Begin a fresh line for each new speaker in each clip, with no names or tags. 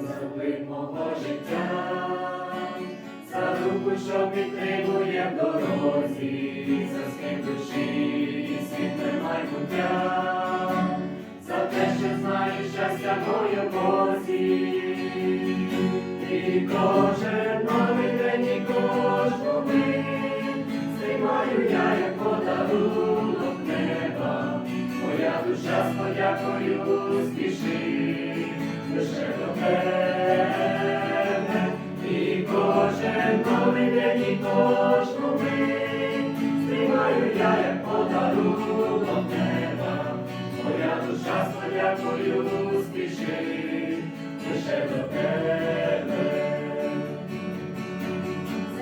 заплив мого життя, за руку, що підтримує в дорозі, за скин душі світле майбуття, за те, що знаєш щастя моє Бозі. І кожен мить я, як подарунок неба, моя душа подякою спішить лише до тебе.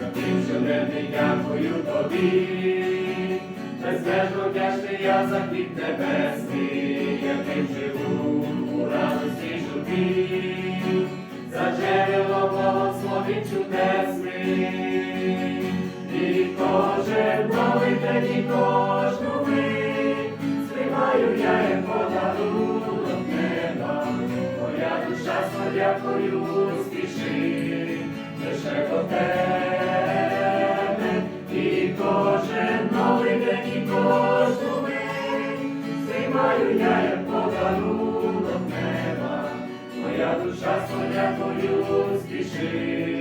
За тим, що не дякую тобі, безмежно вдячний я за хліб небесний, яким живу у радості журбі, за джерело благословень чудесний, кожен новий кожну мить, співаю я, як подарунок неба, моя душа з подякою спішить. Лише до тебе, і кожен новий день, і кожну мить, спіймаю я, як подарунок неба, моя душа з подякою спішить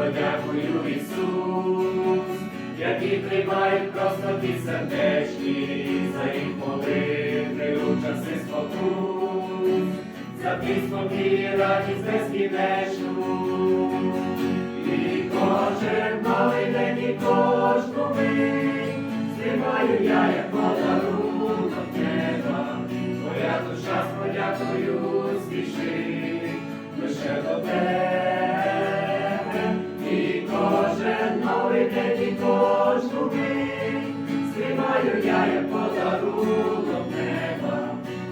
щиро дякую, Ісус, які тримають просто ті сердечні, за їх молитви у часи спокус, за спокій і радість безкінечну. Як подарунок неба,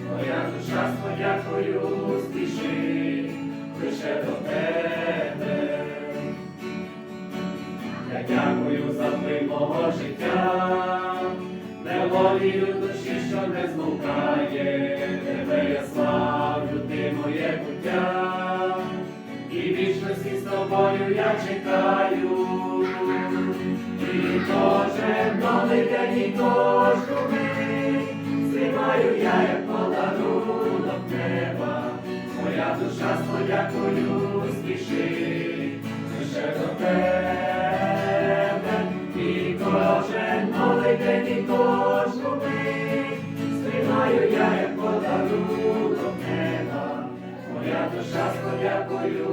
Твоя душа з подякою спішить лише до тебе. Я дякую за плин мого життя, мелодію душі, що не змукає, тебе. Я славлю, ти моє буття, і вічності з тобою я чекаю, кожен новий день, кожну мить, я, як подарунок неба, моя душа з подякою спішить лише до тебе, і кожен новий день, і кожну мить, я, як подарунок неба, моя душа з подякою